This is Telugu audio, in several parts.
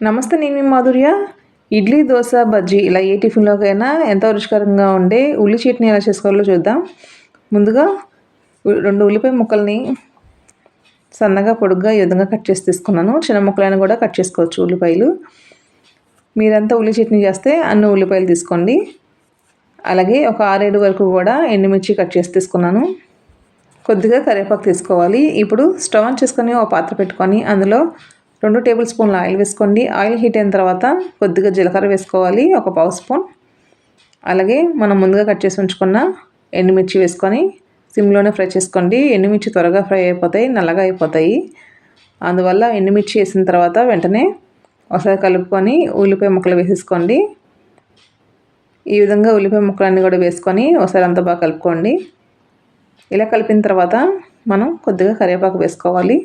నమస్తే నేను మీ మాధుర్య. ఇడ్లీ దోశ బజ్జీ ఇలా ఏ టిఫిన్లోకైనా ఎంతో రుచికరంగా ఉండే ఉల్లి చట్నీ ఎలా చేసుకోవాలో చూద్దాం. ముందుగా రెండు ఉల్లిపాయ ముక్కల్ని సన్నగా పొడుగ్గా ఈ విధంగా కట్ చేసి తీసుకున్నాను. చిన్న ముక్కలైనా కూడా కట్ చేసుకోవచ్చు ఉల్లిపాయలు. మీరంతా ఉల్లి చట్నీ చేస్తే అన్ని ఉల్లిపాయలు తీసుకోండి. అలాగే ఒక ఆరేడు వరకు కూడా ఎండుమిర్చి కట్ చేసి తీసుకున్నాను. కొద్దిగా కరివేపాకు తీసుకోవాలి. ఇప్పుడు స్టవ్ ఆన్ చేసుకొని ఒక పాత్ర పెట్టుకొని అందులో రెండు టేబుల్ స్పూన్ల ఆయిల్ వేసుకోండి. ఆయిల్ హీట్ అయిన తర్వాత కొద్దిగా జీలకర్ర వేసుకోవాలి ఒక పావు స్పూన్. అలాగే మనం ముందుగా కట్ చేసి ఉంచుకున్న ఎండుమిర్చి వేసుకొని సిమ్లోనే ఫ్రై చేసుకోండి. ఎండుమిర్చి త్వరగా ఫ్రై అయిపోతాయి నల్లగా అయిపోతాయి. అందువల్ల ఎండుమిర్చి వేసిన తర్వాత వెంటనే ఒకసారి కలుపుకొని ఉల్లిపాయ ముక్కలు వేసేసుకోండి. ఈ విధంగా ఉల్లిపాయ ముక్కలన్నీ కూడా వేసుకొని ఒకసారి అంతా బాగా కలుపుకోండి. ఇలా కలిపిన తర్వాత మనం కొద్దిగా కరివేపాకు వేసుకోవాలి.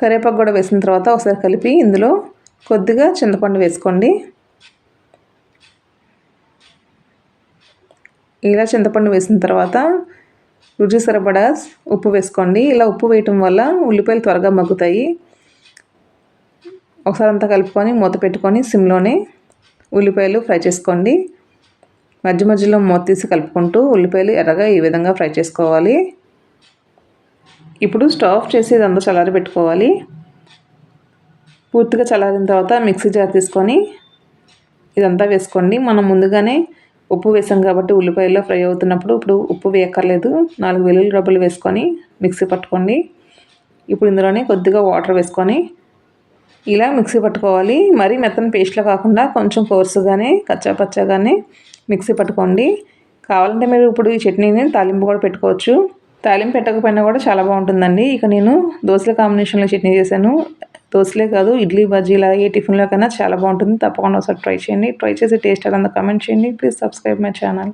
కరివేపాకు కూడా వేసిన తర్వాత ఒకసారి కలిపి ఇందులో కొద్దిగా చింతపండు వేసుకోండి. ఇలా చింతపండు వేసిన తర్వాత రుచి సరిపడా ఉప్పు వేసుకోండి. ఇలా ఉప్పు వేయటం వల్ల ఉల్లిపాయలు త్వరగా మగ్గుతాయి. ఒకసారి అంతా కలుపుకొని మూత పెట్టుకొని సిమ్లోనే ఉల్లిపాయలు ఫ్రై చేసుకోండి. మధ్య మధ్యలో మూత తీసి కలుపుకుంటూ ఉల్లిపాయలు ఎర్రగా ఈ విధంగా ఫ్రై చేసుకోవాలి. ఇప్పుడు స్టవ్ ఆఫ్ చేసి ఇదంతా చల్లారి పెట్టుకోవాలి. పూర్తిగా చల్లారిన తర్వాత మిక్సీ జార్ తీసుకొని ఇదంతా వేసుకోండి. మనం ముందుగానే ఉప్పు వేసాం కాబట్టి ఉల్లిపాయలో ఫ్రై అవుతున్నప్పుడు ఇప్పుడు ఉప్పు వేయక్కర్లేదు. నాలుగు వెల్లుల్లి రబ్బలు వేసుకొని మిక్సీ పట్టుకోండి. ఇప్పుడు ఇందులోనే కొద్దిగా వాటర్ వేసుకొని ఇలా మిక్సీ పట్టుకోవాలి. మరీ మెత్తని పేస్ట్లో కాకుండా కొంచెం కోర్సుగానే కచ్చాపచ్చాగానే మిక్సీ పట్టుకోండి. కావాలంటే మీరు ఇప్పుడు ఈ చట్నీని తాలింపు కూడా పెట్టుకోవచ్చు. తాలింపు పెట్టకపోయినా కూడా చాలా బాగుంటుందండి. ఇక నేను దోశల కాంబినేషన్లో చట్నీ చేశాను. దోశలే కాదు ఇడ్లీ బజ్జీలా ఏ టిఫిన్లో కన్నా చాలా బాగుంటుంది. తప్పకుండా ఒకసారి ట్రై చేయండి. ట్రై చేసి టేస్ట్ అలా కమెంట్ చేయండి. Please subscribe my channel